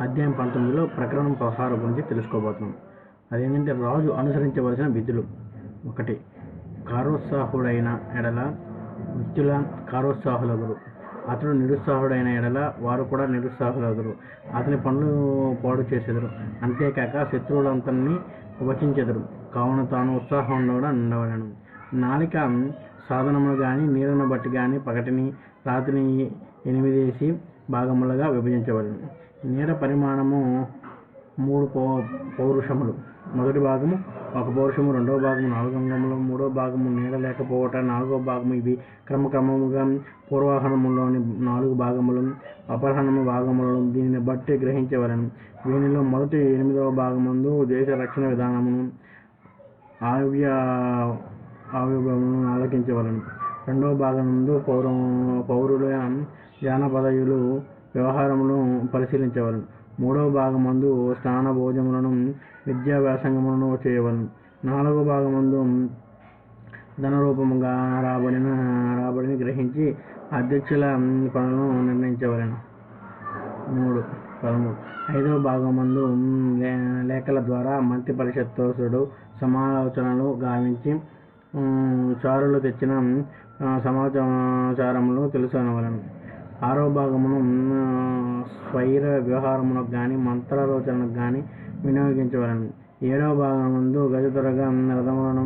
అధ్యాయం పంతొమ్మిదిలో ప్రకరణం పదహారు గురించి తెలుసుకోబోతున్నాం. అదేంటంటే రాజు అనుసరించవలసిన విధులు ఒకటి. కారోత్సాహుడైన ఎడల వృత్తుల కారోత్సాహులగురు. అతడు నిరుత్సాహుడైన ఎడల వారు కూడా నిరుత్సాహులగురు. అతని పనులు పాడు చేసెదరు. అంతేకాక శత్రువులంతని వచించెదరు. కావున తాను ఉత్సాహంలో ఉండవలను నాలిక సాధనములు కానీ నీరును బట్టి కానీ పగటిని రాత్రిని ఎనిమిదేసి భాగములుగా విభజించవలను. నేల పరిమాణము మూడు పౌ పౌరుషములు. మొదటి భాగము ఒక పౌరుషము రెండవ భాగము నాలుగు అంగములు మూడో భాగము నీడ లేకపోవట నాలుగో భాగము ఇవి క్రమక్రమముగా పూర్వాహనములోని నాలుగు భాగములు అపహరణము భాగములను దీనిని బట్టి గ్రహించవలను. దీనిలో మొదటి ఎనిమిదవ భాగమందు దేశ రక్షణ విధానమును ఆవ్య ఆవిర్భావములను ఆలోకించవలను. రెండవ భాగమందు పౌర పౌరుల జానపదయులు వ్యవహారమును పరిశీలించవలను. మూడవ భాగమందు స్నాన భోజములను విద్యా వ్యాసంగములను చేయవలను. నాలుగవ భాగమందు ధనరూపముగా రాబడిన రాబడిని గ్రహించి అధ్యక్షుల పనులను నిర్ణయించవలను. మూడు పదమూడు. ఐదవ భాగమందు లే- లేఖల ద్వారా మంత్రి పరిషత్తుడు సమాలోచనలు గావించి చారులు తెచ్చిన సమాచారములు సమాచారములను తెలుసుకొనవలను ఆరో భాగమును స్వైర వ్యవహారములకు కానీ మంత్రాలోచనలకు కానీ వినియోగించవలను. ఏడవ భాగమందు గజతరగా రథములను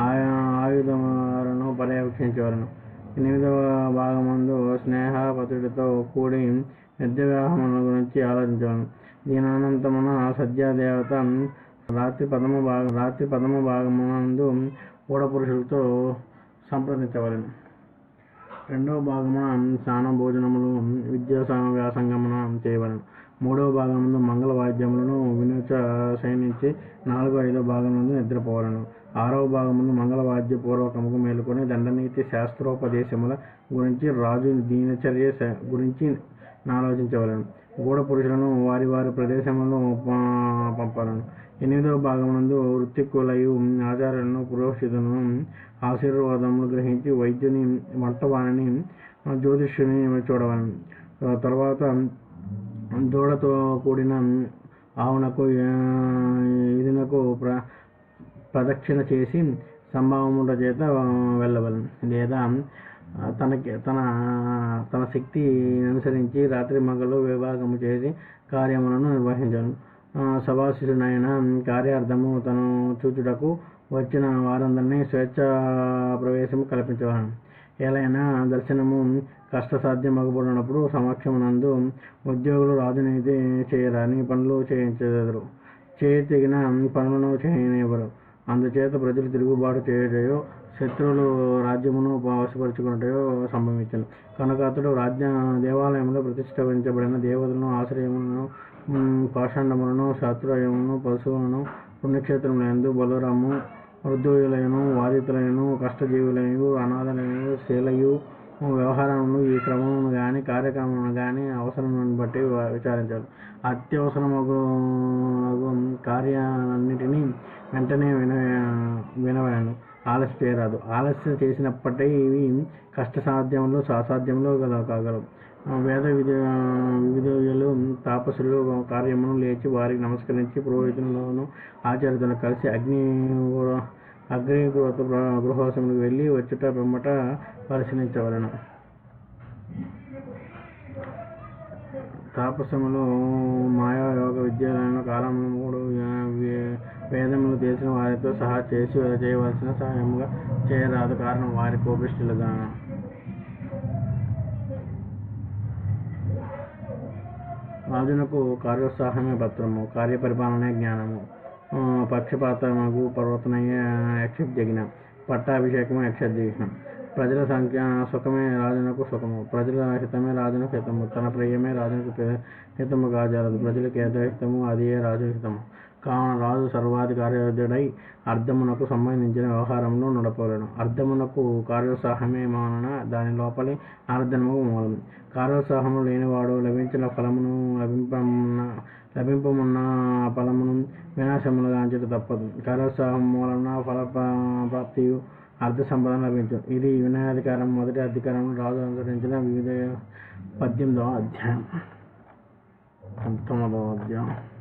ఆయా ఆయుధములను పర్యవేక్షించవలను. ఎనిమిదవ భాగం ముందు స్నేహపతుడితో కూడి నిద్య వివాహముల గురించి ఆలోచించవలను. దీనానంతమున సద్యాదేవత రాత్రి పదమ భాగం రాత్రి పదమ భాగమునందు పురుషులతో సంప్రదించవలను. రెండవ భాగమున స్నాన భోజనములు విద్యా స- వ్యాసంగమున చేయవలను మూడవ భాగమున మంగళ వాద్యములను వినూచ శయనించి నాలుగో ఐదో భాగములను నిద్రపోవలను. ఆరవ భాగమును మంగళ వాద్య పూర్వకముకు మేలుకొని దండనీతి శాస్త్రోపదేశముల గురించి రాజు దీనచర్య గురించి ఆలోచించవలను గూఢ పురుషులను వారి వారి ప్రదేశంలో ప- పంపాలను. ఎనిమిదవ భాగమునందు వృత్తికులయు ఆచార్యులను పురోహితులను ఆశీర్వాదములు గ్రహించి వైద్యుని వంటవాణిని జ్యోతిష్యుని చూడవలను. తర్వాత దూడతో కూడిన ఆవునకు ఇదినకు ప్ర ప్రదక్షిణ చేసి సంభావముల చేత వెళ్ళవలను. లేదా తనకి తన తన శక్తి అనుసరించి రాత్రి మగలు విభాగము చేసి కార్యములను నిర్వహించను. ఆ, సభాశిషునైన కార్యార్థము తను చూచుటకు వచ్చిన వారందరినీ స్వేచ్ఛ ప్రవేశము కల్పించేవాను. ఏలైనా దర్శనము కష్టసాధ్యమకపోయినప్పుడు సమక్షమునందు ఉద్యోగులు రాజునైతే చేయరాని పనులు చేయించెదరు. చేయతగిన పనులను చేయనివ్వరు. అందుచేత ప్రజలు తిరుగుబాటు చేయటయో శత్రువులు రాజ్యమును వశపరుచుకున్నటయో సంభవించను. కనుక అతడు రాజ్య దేవాలయంలో ప్రతిష్ఠించబడిన దేవతలను ఆశ్రయములను పాషాండములను శాస్త్రయములను పశువులను పుణ్యక్షేత్రములందు బలరాము వృద్ధులైన బాధితులైన కష్టజీవులైన అనాథలైన శీలయు వ్యవహారములు ఈ క్రమమును కానీ కార్యక్రమమును కానీ అవసరమును బట్టి వ- విచారించాలి అత్యవసరమగు కార్యాలన్నిటినీ వెంటనే విన వినవలను. ఆలస్యం రాదు. ఆలస్యం చేసినప్పటికీ ఇవి కష్ట సాధ్యంలో సాసాధ్యంలో గల కాగలవు. వేద విధ విధులు తాపసులు కార్యమును లేచి వారికి నమస్కరించి పురోహితులను ఆచార్యులను కలిసి అగ్ని అగ్ని గృహవాసములకు వెళ్ళి వచ్చుట పిమ్మట పరిశీలించవలను. తాపసములు మాయా యోగ విద్యలను మూడు వేదములు తెలిసిన వారితో సహా చేసి చేయవలసిన సహాయముగా చేయరాదు కారణం వారి కోపిష్ఠులుగా రాజునకు కార్యోత్సాహమే పత్రము కార్యపరిపాలనే జ్ఞానము. ఆ, పక్షపాతమగు పర్వతనయ్య యక్షజ్ఞ పట్టాభిషేకము యక్షజ్ఞం ప్రజల సంఖ్య సుఖమే రాజునకు సుఖము ప్రజల హితమే రాజునకు హితము తన ప్రియమే రాజునకు హితము కాజాలదు ప్రజలకు ఏదో హితము అదే రాజు హితము. కావున రాజు సర్వాధికారుడై అర్ధమునకు సంబంధించిన వ్యవహారంలో నడపవలను. అర్ధమునకు కార్యోత్సాహమే మానన దాని లోపలి ఆర్ధనముకు మూలం కార్యోత్సాహము లేనివాడు లభించిన ఫలమును లభింపమున్న లభింపమున్న ఫలమును వినాశములుగాంచట తప్పదు. కార్యోత్సాహం మూలన ఫల ప్రా- ప్రాప్తియు సంపద లభించు ఇది వినయాధికారం మొదటి అధికారం రాజు అనుసరించిన వివిధ పద్దెనిమిదవ అధ్యాయం. పంతొమ్మిదవ అధ్యాయం.